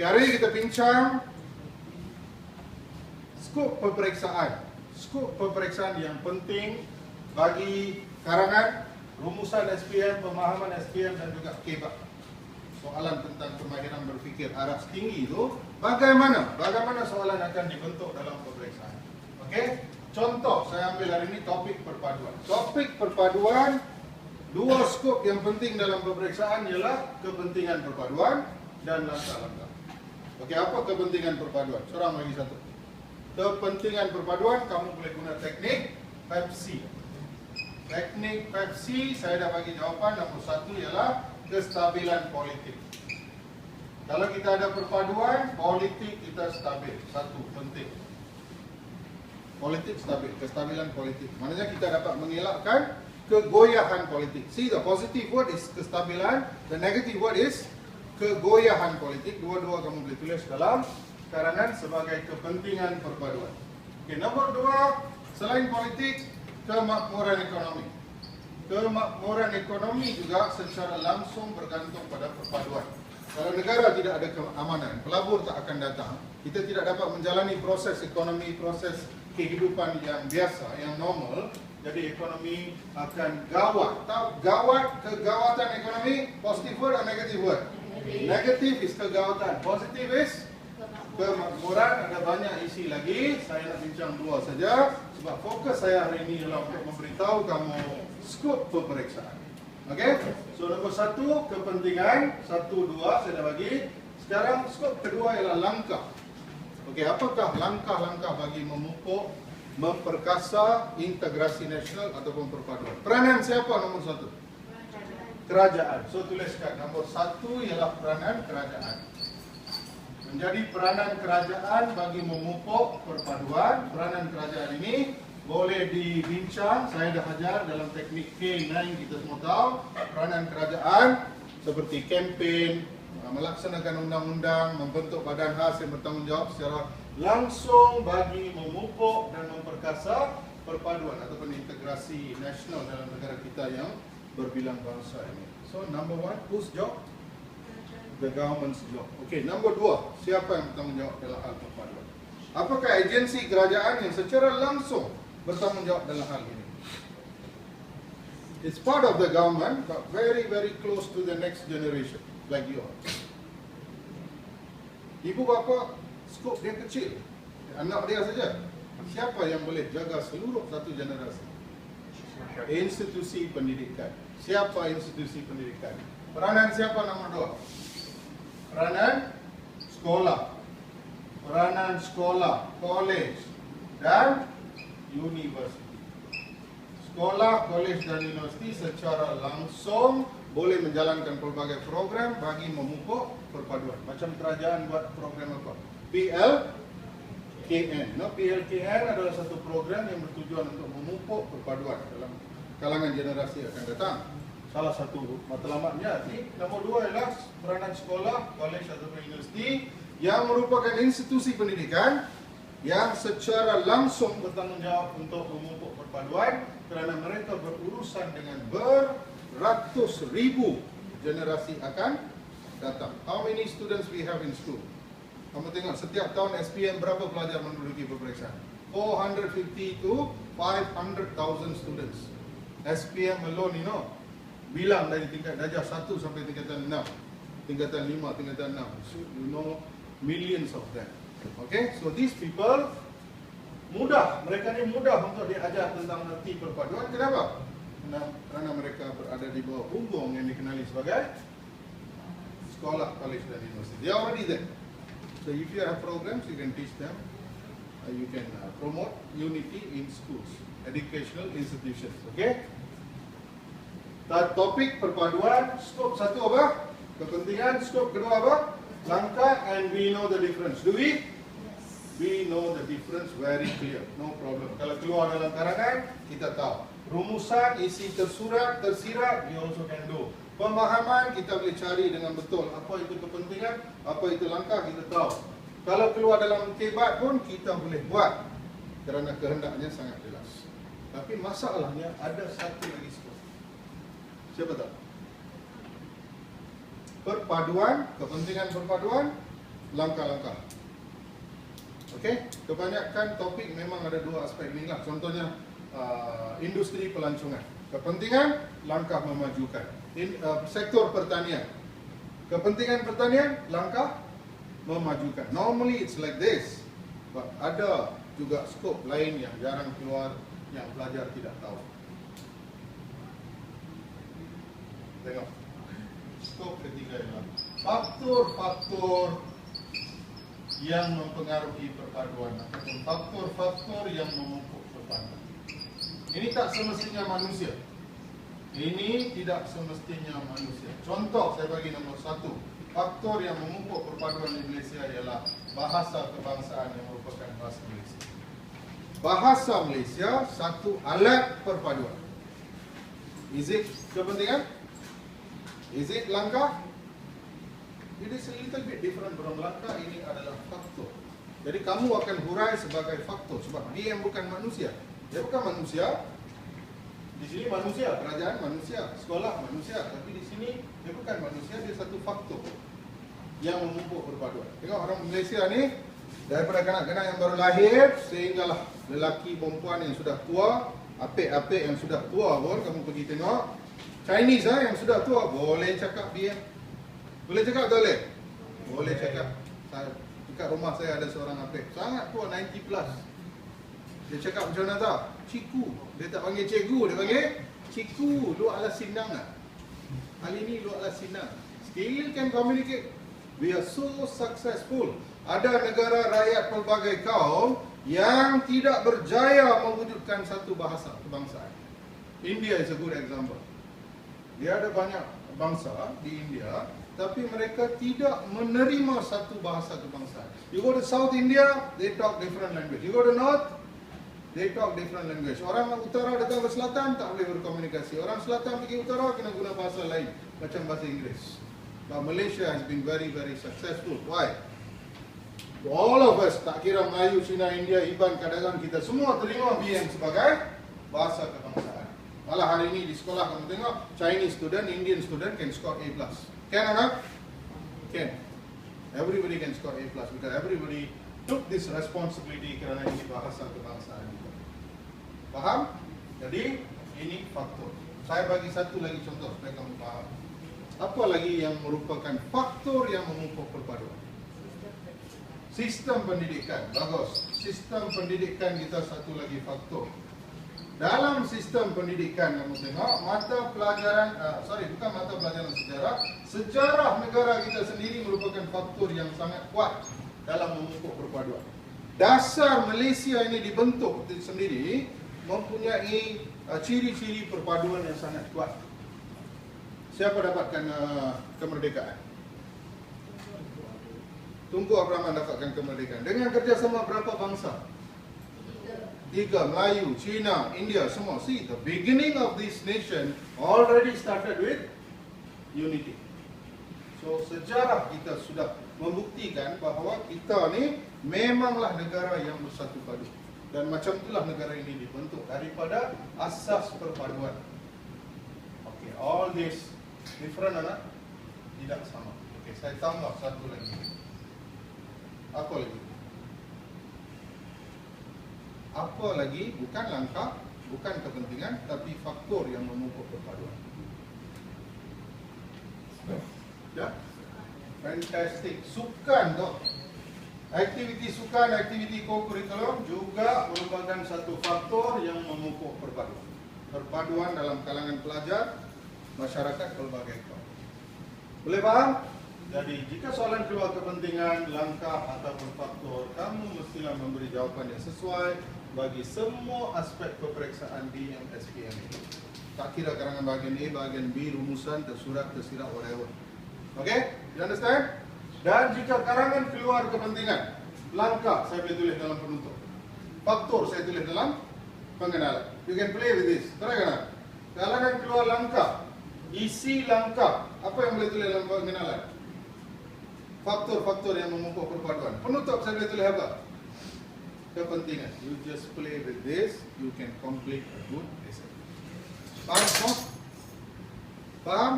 Ini kita bincang skop peperiksaan. Skop peperiksaan yang penting bagi karangan rumusan SPM, pemahaman SPM dan juga KEBA. Soalan tentang kemahiran berfikir aras tinggi itu bagaimana? Bagaimana soalan akan dibentuk dalam peperiksaan? Okey? Contoh saya ambil hari ini topik perpaduan. Topik perpaduan dua skop yang penting dalam peperiksaan ialah kepentingan perpaduan dan langkah-langkah. Okey, apa kepentingan perpaduan? Seorang lagi satu. Kepentingan perpaduan kamu boleh guna teknik Pepsi. Teknik Pepsi saya dah bagi jawapan nombor satu ialah kestabilan politik. Kalau kita ada perpaduan, politik kita stabil. Satu penting. Politik stabil, kestabilan politik. Maknanya kita dapat mengelakkan kegoyahan politik. See the positive word is kestabilan, the negative word is kegoyahan politik. Dua-dua kamu boleh tulis dalam karangan sebagai kepentingan perpaduan. Okay, nombor dua, selain politik, kemakmuran ekonomi. Kemakmuran ekonomi juga secara langsung bergantung pada perpaduan. Kalau negara tidak ada keamanan, pelabur tak akan datang. Kita tidak dapat menjalani proses ekonomi, proses kehidupan yang biasa, yang normal. Jadi ekonomi akan gawat. Tahu gawat, kegawatan ekonomi, positive word atau negative word? Negative is kegawatan, positive is kemakmuran. Ada banyak isi lagi. Saya nak bincang dua saja. Sebab fokus saya hari ini adalah untuk memberitahu kamu skop peperiksaan. Okey? So nombor satu kepentingan, satu dua saya dah bagi. Sekarang skop kedua ialah langkah. Okey, apakah langkah-langkah bagi memupuk, memperkasa integrasi nasional ataupun perpaduan? Peranan siapa nombor satu? Kerajaan. So tuliskan nombor satu ialah peranan kerajaan. Menjadi peranan kerajaan bagi memupuk perpaduan. Peranan kerajaan ini boleh dibincang. Saya dah ajar dalam teknik K9 kita semua tahu. Peranan kerajaan seperti kempen, melaksanakan undang-undang, membentuk badan khas yang bertanggungjawab secara langsung bagi memupuk dan memperkasa perpaduan ataupun integrasi nasional dalam negara kita yang berbilang bangsa ini. So number one, whose job? The government's job. Okay, number dua, siapa yang bertanggungjawab dalam hal perpaduan? Apakah agensi kerajaan yang secara langsung bertanggungjawab dalam hal ini? It's part of the government, but very, very close to the next generation, like you are. Ibu bapa, skop dia kecil. Anak dia saja. Siapa yang boleh jaga seluruh satu generasi? Institusi pendidikan. Siapa institusi pendidikan? Peranan siapa nombor dua? Peranan sekolah. Peranan sekolah, college dan universiti. Sekolah, kolej dan universiti secara langsung boleh menjalankan pelbagai program bagi memupuk perpaduan. Macam kerajaan buat program apa? PLKN. No, PLKN adalah satu program yang bertujuan untuk memupuk perpaduan dalam kalangan generasi yang akan datang. Salah satu matlamatnya. Nombor dua ialah peranan sekolah, kolej atau universiti yang merupakan institusi pendidikan yang secara langsung bertanggungjawab untuk memupuk perpaduan kerana mereka berurusan dengan beratus ribu generasi akan datang. How many students we have in school? Kamu tengok setiap tahun SPM berapa pelajar menduduki peperiksaan? 450 to 500,000 students. SPM alone, you know. Bilang dari tingkat darjah 1 sampai tingkatan 6. Tingkatan 5, tingkatan 6. So, you know millions of them. Okay, so these people mudah, mereka ni mudah untuk diajar tentang arti perpaduan. Kenapa? Kerana, kerana mereka berada di bawah punggung yang dikenali sebagai sekolah, college dan universiti. They already there. So if you have programs, you can teach them. Uh, you can uh, promote unity in schools, educational institutions. Okay? Topik perpaduan, skop satu apa? Kepentingan, skop kedua apa? Langkah and we know the difference. Do we? We know the difference very clear. No problem. Kalau keluar dalam karangan, kita tahu. Rumusan, isi tersurat, tersirat, we also can do. Pemahaman kita boleh cari dengan betul. Apa itu kepentingan, apa itu langkah, kita tahu. Kalau keluar dalam kebat pun, kita boleh buat. Kerana kehendaknya sangat jelas. Tapi masalahnya ada satu lagi skop. Siapa tahu? Perpaduan, kepentingan perpaduan langkah-langkah. Okey, kebanyakan topik memang ada dua aspek ni lah. Contohnya uh, industri pelancongan. Kepentingan langkah memajukan. In, uh, sektor pertanian. Kepentingan pertanian langkah memajukan. Normally it's like this. But ada juga skop lain yang jarang keluar yang pelajar tidak tahu. Tengok. Skop ketiga ialah faktor-faktor yang mempengaruhi perpaduan ataupun faktor-faktor yang memupuk perpaduan. Ini tak semestinya manusia. Ini tidak semestinya manusia. Contoh saya bagi nombor satu. Faktor yang memupuk perpaduan di Malaysia ialah bahasa kebangsaan yang merupakan bahasa Malaysia. Bahasa Malaysia satu alat perpaduan. Is it kepentingan? Is it langkah? It is a little bit different from langkah. Ini adalah faktor. Jadi kamu akan hurai sebagai faktor sebab dia yang bukan manusia. Dia bukan manusia. Di sini manusia, kerajaan manusia, sekolah manusia. Tapi di sini dia bukan manusia, dia satu faktor yang memupuk perpaduan. Tengok orang Malaysia ni daripada kanak-kanak yang baru lahir sehinggalah lelaki perempuan yang sudah tua, apik-apik yang sudah tua pun kamu pergi tengok. Chinese ah yang sudah tua boleh cakap dia. Boleh cakap tak boleh? Boleh cakap. Saya, dekat rumah saya ada seorang apik. Sangat tua 90 plus. Dia cakap macam mana tau? Ciku. Dia tak panggil cikgu, dia panggil ciku. Lu ala sinang ah. Kali ni lu ala sinang. Still can communicate. We are so successful. Ada negara rakyat pelbagai kaum yang tidak berjaya mewujudkan satu bahasa kebangsaan. India is a good example. Dia ada banyak bangsa di India tapi mereka tidak menerima satu bahasa kebangsaan. You go to South India, they talk different language. You go to North, they talk different language. Orang utara datang ke selatan tak boleh berkomunikasi. Orang selatan pergi utara kena guna bahasa lain macam bahasa Inggeris. But Malaysia has been very very successful. Why? All of us, tak kira Melayu, Cina, India, Iban, kadang kita semua terima BM sebagai bahasa kebangsaan. Malah hari ini di sekolah kamu tengok Chinese student, Indian student can score A+. Can or not? Can. Everybody can score A+, because everybody took this responsibility kerana ini bahasa kebangsaan kita. Faham? Jadi, ini faktor. Saya bagi satu lagi contoh supaya kamu faham. Apa lagi yang merupakan faktor yang memupuk perpaduan? Sistem pendidikan. Bagus. Sistem pendidikan kita satu lagi faktor. Dalam sistem pendidikan kamu tengok mata pelajaran uh, sorry bukan mata pelajaran sejarah sejarah negara kita sendiri merupakan faktor yang sangat kuat dalam memupuk perpaduan. Dasar Malaysia ini dibentuk sendiri mempunyai uh, ciri-ciri perpaduan yang sangat kuat. Siapa dapatkan uh, kemerdekaan? Tunku Abdul Rahman dapatkan kemerdekaan. Dengan kerjasama berapa bangsa? Tiga, Melayu, Cina, India, semua. See, the beginning of this nation already started with unity. So, sejarah kita sudah membuktikan bahawa kita ni memanglah negara yang bersatu padu. Dan macam itulah negara ini dibentuk daripada asas perpaduan. Okay, all this different anak tidak sama. Okay, saya tambah satu lagi. Apa lagi? Apa lagi bukan langkah, bukan kepentingan, tapi faktor yang memupuk perpaduan. Ya? Fantastic. Sukan tu. Aktiviti sukan, aktiviti co-curriculum juga merupakan satu faktor yang memupuk perpaduan. Perpaduan dalam kalangan pelajar, masyarakat pelbagai kaum. Boleh faham? Jadi jika soalan keluar kepentingan, langkah ataupun faktor, kamu mestilah memberi jawapan yang sesuai bagi semua aspek peperiksaan di MSPM ini. Tak kira karangan bahagian A, bahagian B, rumusan, tersurat, tersirat, whatever. Okay? You understand? Dan jika karangan keluar kepentingan, langkah saya boleh tulis dalam penutup. Faktor saya tulis dalam pengenalan. You can play with this. Correct kan? Karangan keluar langkah, isi langkah. Apa yang boleh tulis dalam pengenalan? Faktor-faktor yang memupuk perpaduan. Penutup saya boleh tulis apa? Kepentingan. You just play with this, you can complete a good essay. Faham? Faham?